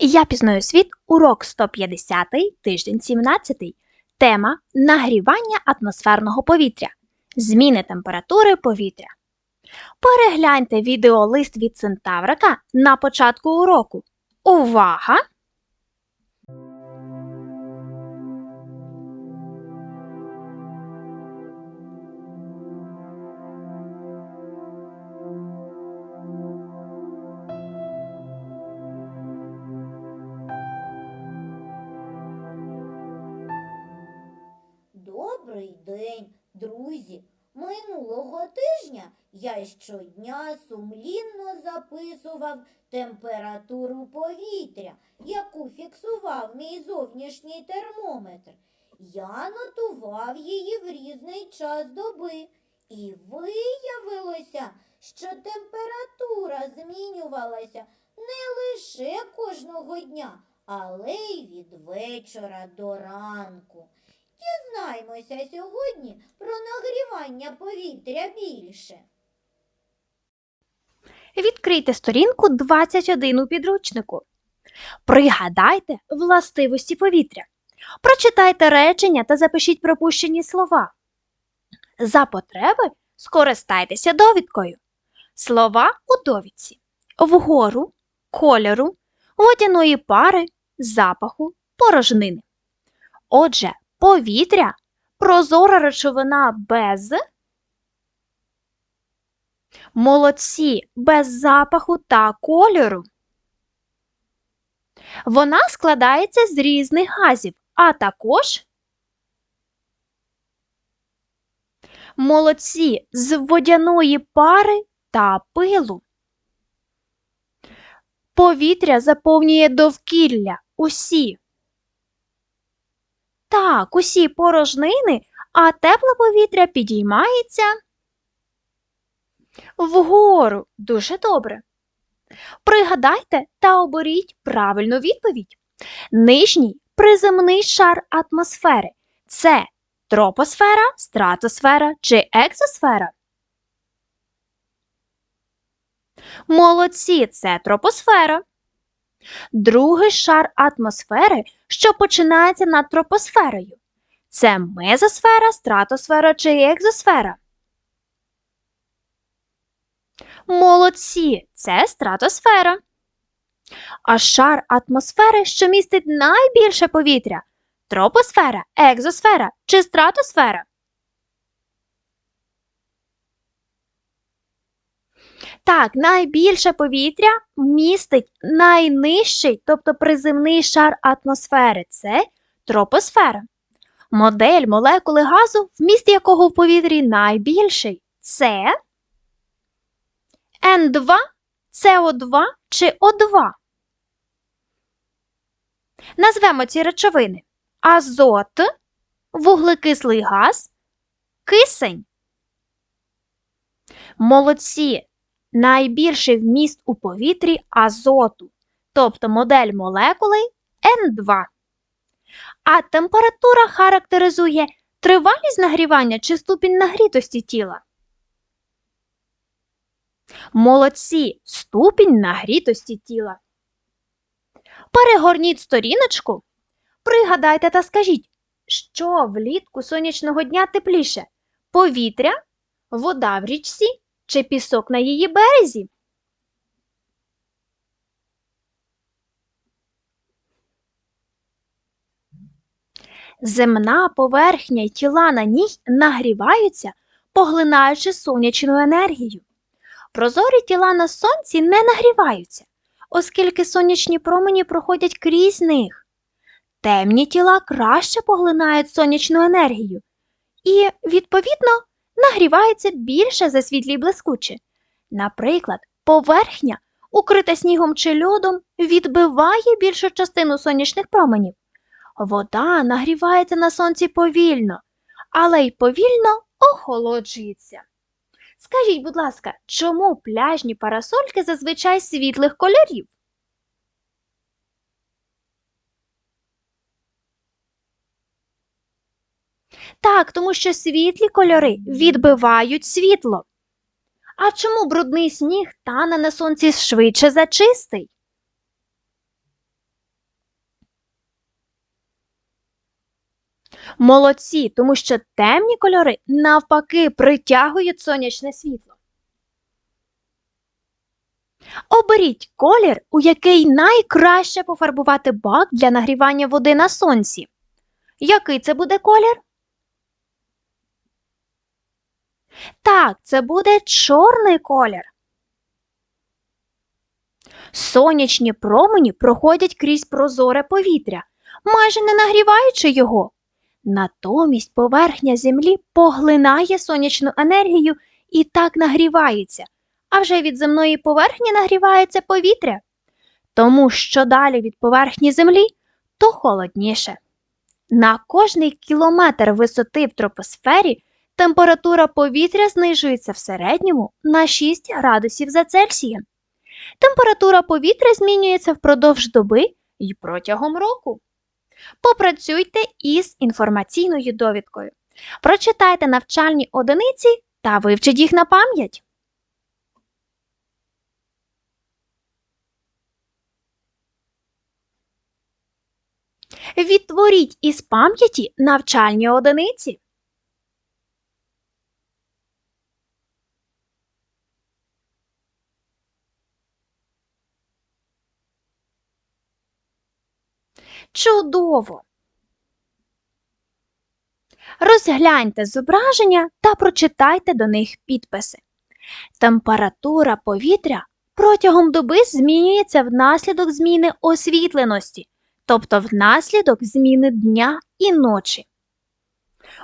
Я пізнаю світ, урок 150, тиждень 17. Тема нагрівання атмосферного повітря. Зміни температури повітря. Перегляньте відеолист від Центаврика на початку уроку. Увага! Добрий день, друзі! Минулого тижня я щодня сумлінно записував температуру повітря, яку фіксував мій зовнішній термометр. Я нотував її в різний час доби, і виявилося, що температура змінювалася не лише кожного дня, але й від вечора до ранку. Дізнаймося сьогодні про нагрівання повітря більше. Відкрийте сторінку 21 у підручнику. Пригадайте властивості повітря. Прочитайте речення та запишіть пропущені слова. За потреби скористайтеся довідкою. Слова у довідці. Вгору, кольору, водяної пари, запаху, порожнини. Отже, повітря прозора речовина без молодці без запаху та кольору. Вона складається з різних газів, а також молодці з водяної пари та пилу. Повітря заповнює довкілля усі. Так, усі порожнини, а тепле повітря підіймається вгору. Дуже добре. Пригадайте та оберіть правильну відповідь. Нижній приземний шар атмосфери це тропосфера, стратосфера чи екзосфера? Молодці, це тропосфера. Другий шар атмосфери, що починається над тропосферою. Це мезосфера, стратосфера чи екзосфера? Молодці, це стратосфера. А шар атмосфери, що містить найбільше повітря тропосфера, екзосфера чи стратосфера? Так, найбільше повітря містить найнижчий, тобто приземний шар атмосфери це тропосфера. Модель молекули газу, вміст якого в повітрі найбільший це N2, СО2 чи О2. Назвемо ці речовини азот, вуглекислий газ, кисень. Молодці. Найбільший вміст у повітрі азоту, тобто модель молекули N2. А температура характеризує тривалість нагрівання чи ступінь нагрітості тіла. Молодці, ступінь нагрітості тіла. Перегорніть сторіночку. Пригадайте та скажіть, що влітку сонячного дня тепліше повітря, вода в річці чи пісок на її березі? Земна поверхня й тіла на ній нагріваються, поглинаючи сонячну енергію. Прозорі тіла на сонці не нагріваються, оскільки сонячні промені проходять крізь них. Темні тіла краще поглинають сонячну енергію і, відповідно, нагріваються більше за світлі блискучі. Наприклад, поверхня, укрита снігом чи льодом, відбиває більшу частину сонячних променів. Вода нагрівається на сонці повільно, але й повільно охолоджується. Скажіть, будь ласка, чому пляжні парасольки зазвичай світлих кольорів? Так, тому що світлі кольори відбивають світло. А чому брудний сніг тане на сонці швидше за чистий? Молодці, тому що темні кольори навпаки притягують сонячне світло. Оберіть колір, у який найкраще пофарбувати бак для нагрівання води на сонці. Який це буде колір? Так, це буде чорний колір. Сонячні промені проходять крізь прозоре повітря, майже не нагріваючи його. Натомість поверхня Землі поглинає сонячну енергію і так нагрівається, а вже від земної поверхні нагрівається повітря. Тому що далі від поверхні Землі, то холодніше. На кожний кілометр висоти в тропосфері температура повітря знижується в середньому на 6 градусів за Цельсієм. Температура повітря змінюється впродовж доби і протягом року. Попрацюйте із інформаційною довідкою. Прочитайте навчальні одиниці та вивчіть їх на пам'ять. Відтворіть із пам'яті навчальні одиниці. Чудово! Розгляньте зображення та прочитайте до них підписи. Температура повітря протягом доби змінюється внаслідок зміни освітленості, тобто внаслідок зміни дня і ночі.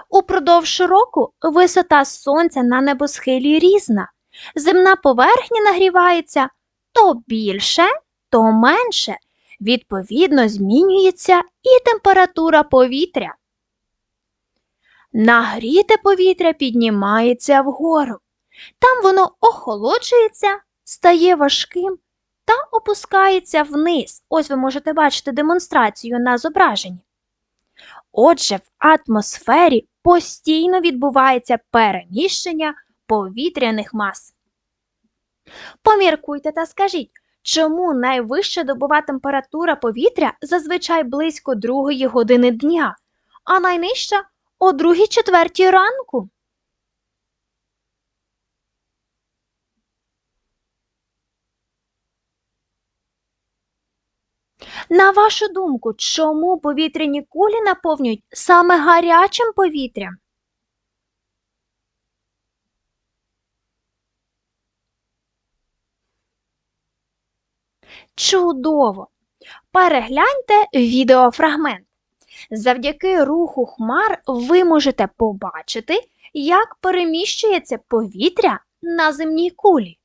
Упродовж року висота сонця на небосхилі різна. Земна поверхня нагрівається то більше, то менше. Відповідно, змінюється і температура повітря. Нагріте повітря піднімається вгору. Там воно охолоджується, стає важким та опускається вниз. Ось ви можете бачити демонстрацію на зображенні. Отже, в атмосфері постійно відбувається переміщення повітряних мас. Поміркуйте та скажіть, чому найвища добова температура повітря зазвичай близько другої години дня, а найнижча о другій четвертій ранку? На вашу думку, чому повітряні кулі наповнюють саме гарячим повітрям? Чудово! Перегляньте відеофрагмент. Завдяки руху хмар ви можете побачити, як переміщується повітря на земній кулі.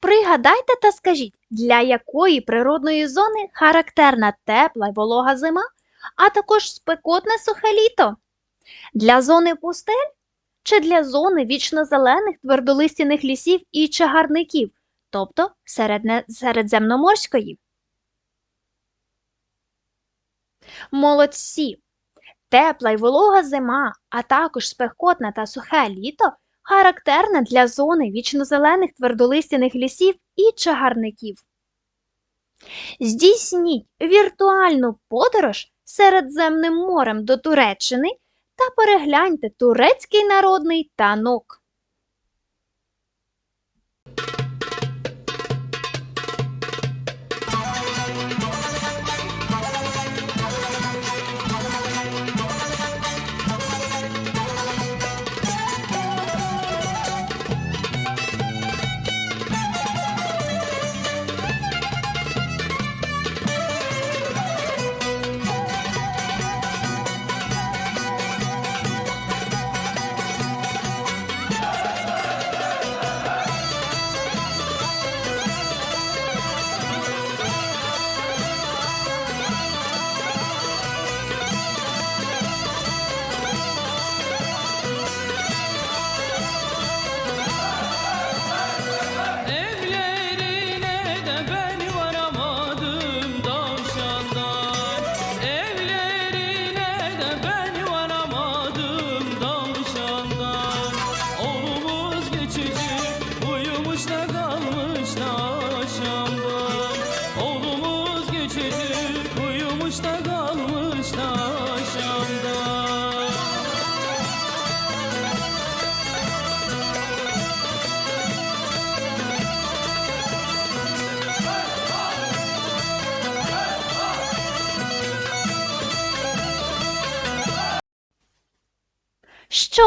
Пригадайте та скажіть, для якої природної зони характерна тепла й волога зима, а також спекотне сухе літо? Для зони пустель чи для зони вічнозелених твердолистяних лісів і чагарників, тобто середне- середземноморської? Молодці! Тепла й волога зима, а також спекотне та сухе літо характерне для зони вічнозелених твердолистяних лісів і чагарників. Здійсніть віртуальну подорож Середземним морем до Туреччини та перегляньте турецький народний танок.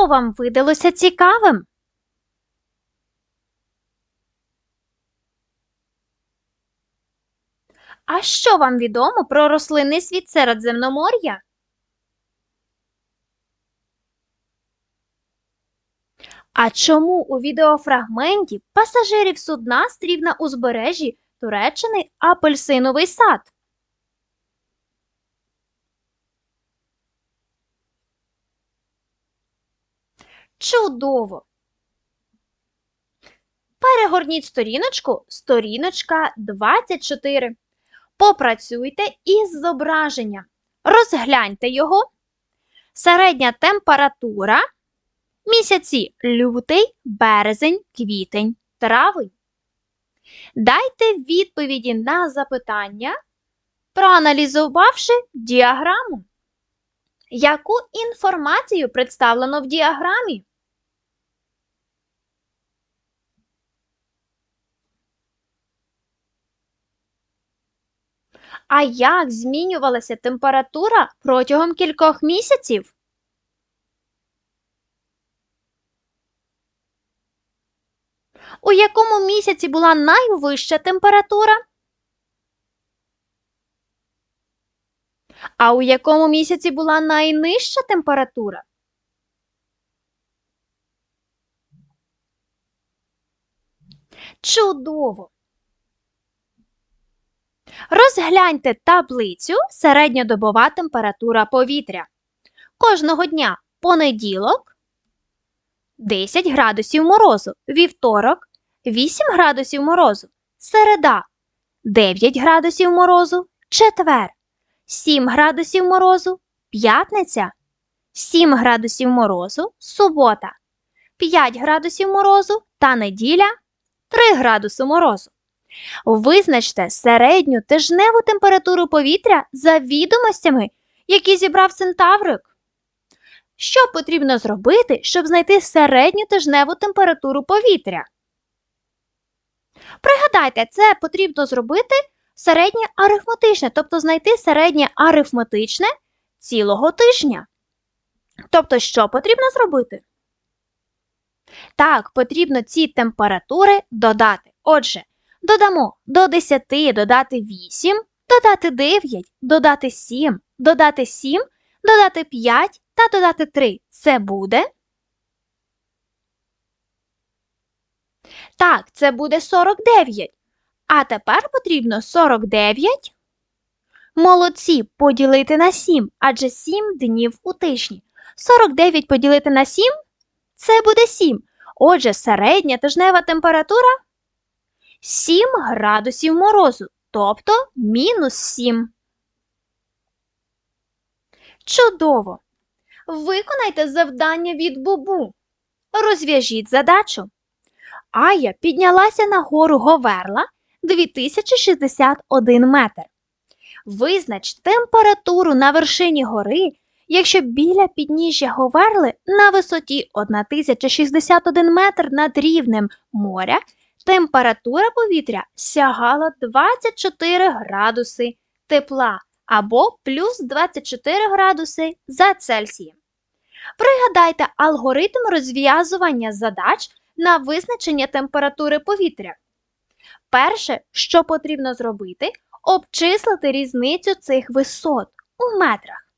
Вам видалося цікавим? А що вам відомо про рослинний світ Середземномор'я? А чому у відеофрагменті пасажирів судна стрів на узбережжі Туреччини апельсиновий сад? Чудово! Перегорніть сторіночку, сторіночка 24. Попрацюйте із зображенням. Розгляньте його. Середня температура. Місяці лютий, березень, квітень, травень. Дайте відповіді на запитання, проаналізувавши діаграму. Яку інформацію представлено в діаграмі? А як змінювалася температура протягом кількох місяців? У якому місяці була найвища температура? А у якому місяці була найнижча температура? Чудово! Розгляньте таблицю середньодобова температура повітря. Кожного дня понеділок 10 градусів морозу, вівторок 8 градусів морозу, середа 9 градусів морозу, четвер 7 градусів морозу, п'ятниця 7 градусів морозу, субота 5 градусів морозу та неділя 3 градуси морозу. Визначте середню тижневу температуру повітря за відомостями, які зібрав Центаврик. Що потрібно зробити, щоб знайти середню тижневу температуру повітря? Пригадайте, це потрібно зробити середнє арифметичне, тобто знайти середнє арифметичне цілого тижня. Тобто, що потрібно зробити? Так, потрібно ці температури додати. Отже, додамо до 10 додати 8, додати 9, додати 7, додати 7, додати 5 та додати 3. Це буде. Так, це буде 49. А тепер потрібно 49. Молодці поділити на 7, адже 7 днів у тижні. 49 поділити на 7 це буде 7. Отже, середня тижнева температура 7 градусів морозу, тобто мінус 7. Чудово! Виконайте завдання від Бубу. Розв'яжіть задачу. Ая піднялася на гору Говерла 2061 метр. Визнач температуру на вершині гори, якщо біля підніжжя Говерли на висоті 1061 метр над рівнем моря температура повітря сягала 24 градуси тепла або плюс 24 градуси за Цельсієм. Пригадайте алгоритм розв'язування задач на визначення температури повітря. Перше, що потрібно зробити, обчислити різницю цих висот у метрах.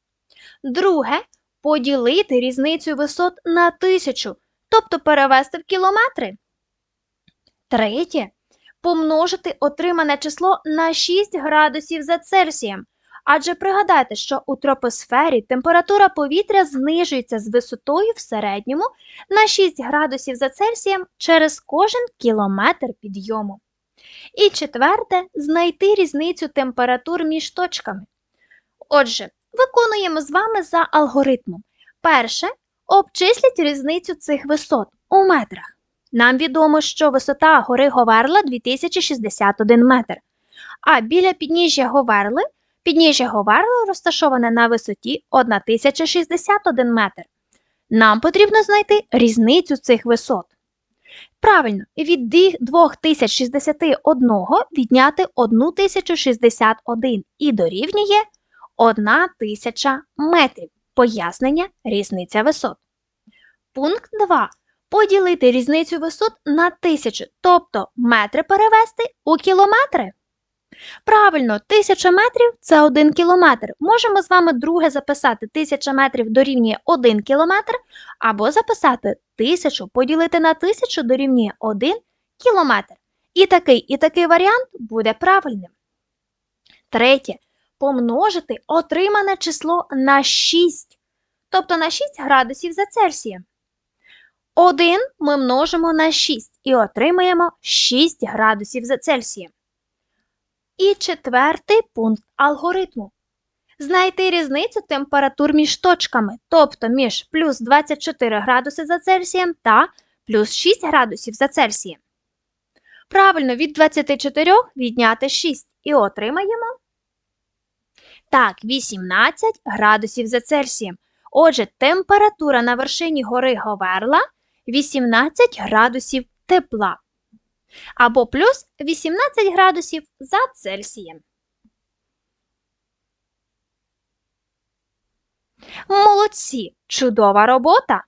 Друге, поділити різницю висот на тисячу, тобто перевести в кілометри. Третє, помножити отримане число на 6 градусів за Цельсієм. Адже пригадайте, що у тропосфері температура повітря знижується з висотою в середньому на 6 градусів за Цельсієм через кожен кілометр підйому. І четверте знайти різницю температур між точками. Отже, виконуємо з вами за алгоритмом. Перше, обчисліть різницю цих висот у метрах. Нам відомо, що висота гори Говерла 2061 метр, а біля підніжжя Говерли підніжжя Говерла розташоване на висоті 1061 метр. Нам потрібно знайти різницю цих висот. Правильно, від 2061 відняти 1061 і дорівнює 1000 метрів. Пояснення різниця висот. Пункт 2. Поділити різницю висот на 1000, тобто метри перевести у кілометри. Правильно, 1000 метрів це 1 кілометр. Можемо з вами друге записати 1000 метрів дорівнює 1 кілометр, або записати 1000 поділити на 1000 дорівнює 1 кілометр. І такий, і такий варіант буде правильним. Третє. Помножити отримане число на 6, тобто на 6 градусів за Цельсієм. 1 ми множимо на 6 і отримаємо 6 градусів за Цельсієм. І четвертий пункт алгоритму. Знайти різницю температур між точками, тобто між плюс 24 градуси за Цельсієм та плюс 6 градусів за Цельсієм. Правильно, від 24 відняти 6 і отримаємо. Так, 18 градусів за Цельсієм. Отже, температура на вершині гори Говерла 18 градусів тепла або плюс 18 градусів за Цельсієм. Молодці! Чудова робота!